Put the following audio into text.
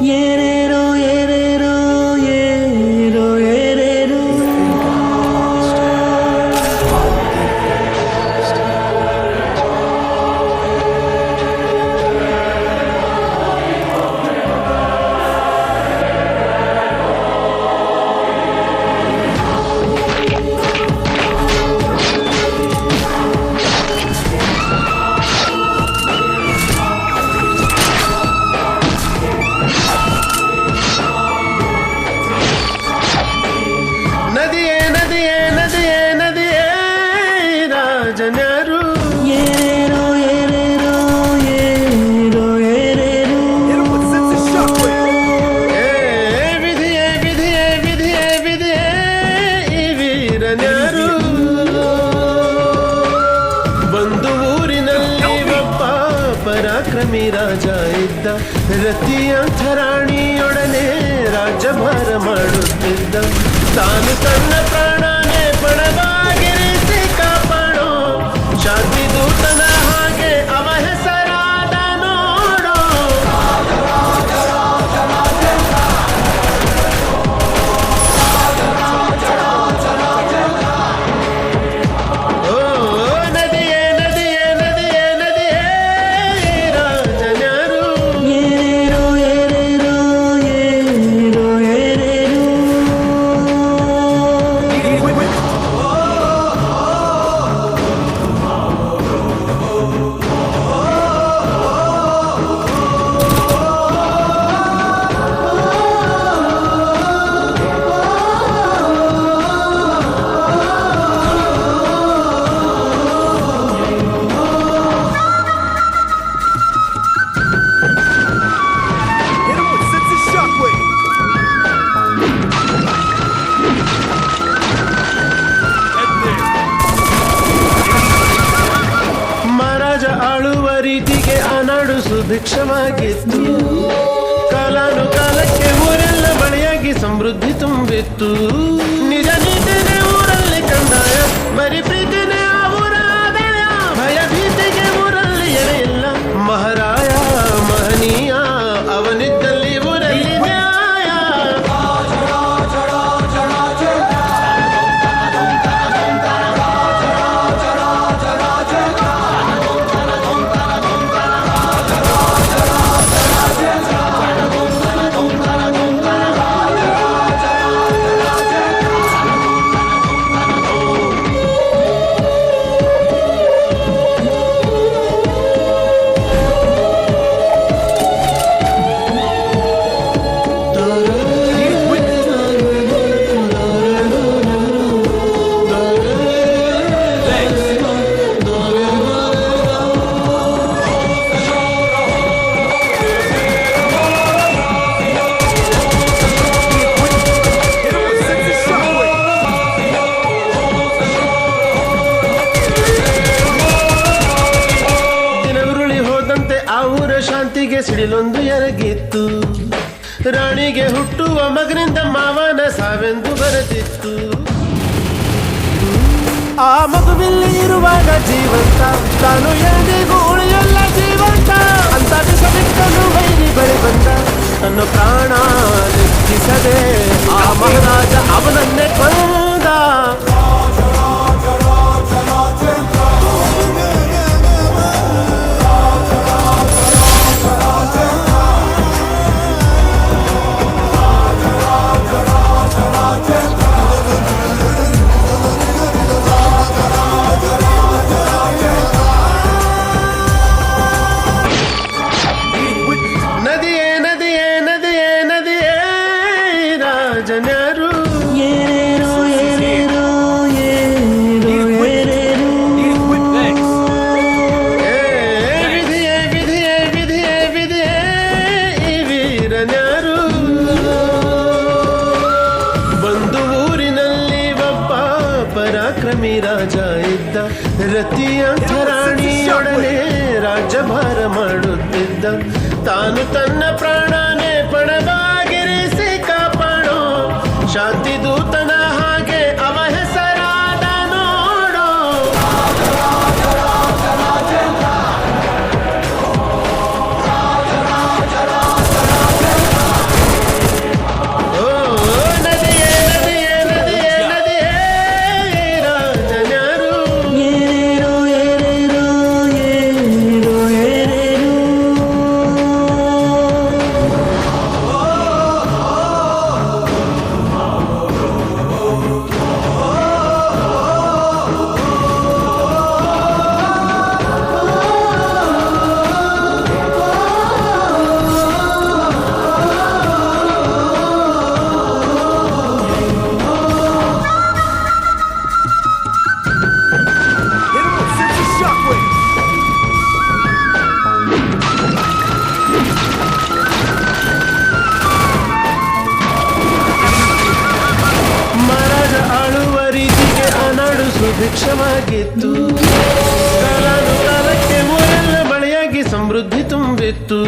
Yeah. ಇದ್ದ ರತಿಯಂಥ ರಾಣಿಯೊಡನೆ ರಾಜ್ಯಭಾರ ಮಾಡುತ್ತಿದ್ದ ತಾನು ತನ್ನ ಪ್ರಾಣನೇ ಸುಭಿಕ್ಷವಾಗಿತ್ತು ಕಾಲಾನುಕಾಲಕ್ಕೆ ಊರೆಲ್ಲ ಬಳಿಯಾಗಿ ಸಮೃದ್ಧಿ ತುಂಬಿತ್ತು. ನಿಜ ನೀತಿನೇ ಊರಲ್ಲಿ ಕಂದಾಯ ಬರೀ ಸಿಡಿಲೊಂದು ಎರಗಿತ್ತು. ರಾಣಿಗೆ ಹುಟ್ಟುವ ಮಗನಿಂದ ಮಾವನ ಸಾವೆಂದು ಬರೆದಿತ್ತು. ಆ ಮಗುವಿಲ್ಲಿ ಇರುವಾಗ ಜೀವಂತ, ತಾನು ಎಂದಿಗೂ ಉಳಿಯಲ್ಲ ಜೀವಂತ? ಅಂತ ಬಿಟ್ಟನು ವೈರಿ ಬಳಿ ಬಂದ, ತನ್ನ ಪ್ರಾಣ ಲೆಕ್ಕಿಸದೆ ಆ ಮಹಾರಾಜ ರಾಜ ಇದ್ದ ರತಿಯ ರಾಣಿಯೊಡನೆ ರಾಜ್ಯಭಾರ ಮಾಡುತ್ತಿದ್ದ. ತಾನು ತನ್ನ ಪ್ರಾಣನೇ ಪಡೆದಾಗಿರಿಸಿ ಕಾಪಾಡೋ. ಶಾಂತಿ ದೂತನ ಹಾಗೆ ಅವ ಸುಭಿಕ್ಷವಾಗಿತ್ತು ಕಾಲಾನುಕಾಲಕ್ಕೆ ಮೂರೆಲ್ಲ ಬಳಿಯಾಗಿ ಸಮೃದ್ಧಿ ತುಂಬಿತ್ತು.